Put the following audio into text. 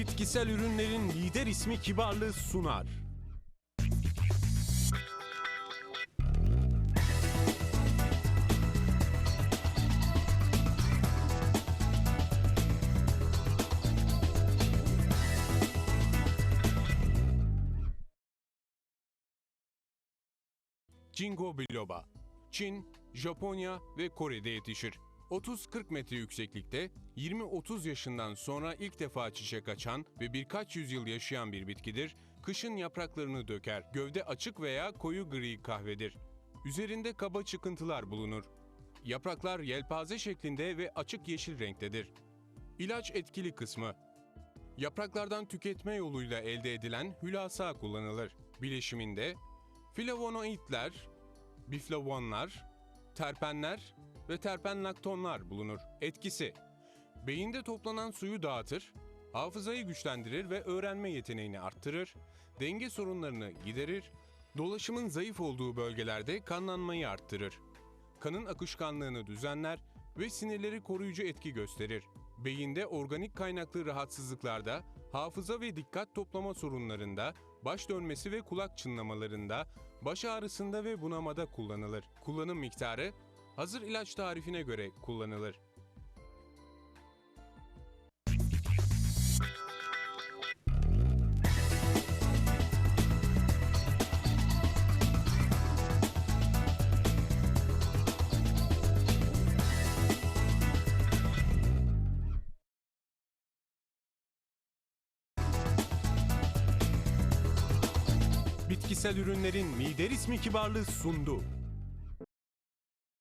Bitkisel ürünlerin lider ismi kibarlığı sunar. Jingo biloba. Çin, Japonya ve Kore'de yetişir. 30-40 metre yükseklikte 20-30 yaşından sonra ilk defa çiçek açan ve birkaç yüzyıl yaşayan bir bitkidir. Kışın yapraklarını döker. Gövde açık veya koyu gri kahvedir. Üzerinde kaba çıkıntılar bulunur. Yapraklar yelpaze şeklinde ve açık yeşil renktedir. İlaç etkili kısmı Yapraklardan tüketme yoluyla elde edilen hülasa kullanılır. Bileşiminde flavonoidler, biflavonlar, terpenler ve terpenlaktonlar bulunur. Etkisi Beyinde toplanan suyu dağıtır, hafızayı güçlendirir ve öğrenme yeteneğini arttırır, denge sorunlarını giderir, dolaşımın zayıf olduğu bölgelerde kanlanmayı arttırır. Kanın akışkanlığını düzenler ve sinirleri koruyucu etki gösterir. Beyinde organik kaynaklı rahatsızlıklarda, hafıza ve dikkat toplama sorunlarında, baş dönmesi ve kulak çınlamalarında, baş ağrısında ve bunamada kullanılır. Kullanım miktarı hazır ilaç tarifine göre kullanılır. Bitkisel ürünlerin lider ismi kibarlığı sundu.